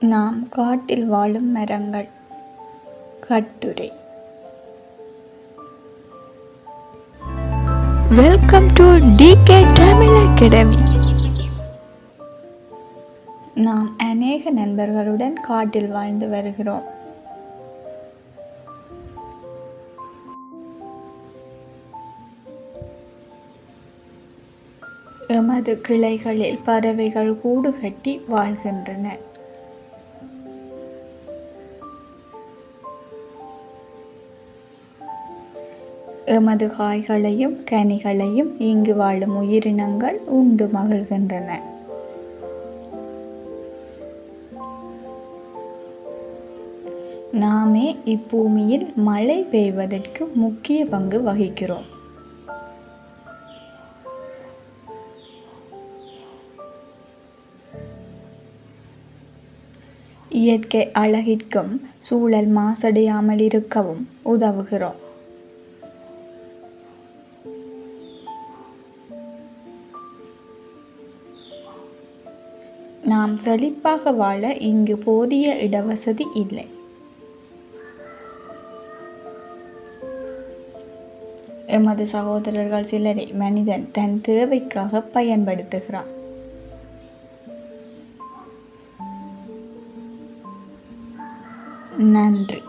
நாம் காட்டில் வாழும் மரங்கள். கட்டுரை. Welcome to DK Tamil academy நாம் அநேக நண்பர்களுடன் காட்டில் வாழ்ந்து வருகிறோம். எமது கிளைகளில் பறவைகள் கூடு கட்டி வாழ்கின்றன. எமது காய்களையும் கனிகளையும் இங்கு வாழும் உயிரினங்கள் உண்டு மகிழ்கின்றன. நாமே இப்பூமியில் மழை பெய்வதற்கு முக்கிய பங்கு வகிக்கிறோம். இயற்கை அழகிற்கும் சூழல் மாசடையாமல் இருக்கவும் உதவுகிறோம். நாம் செழிப்பாக வாழ இங்கு போதிய இடவசதி இல்லை. எமது சகோதரர்கள் சிலரை மனிதன் தன் தேவைக்காக பயன்படுத்துகிறான். நன்றி.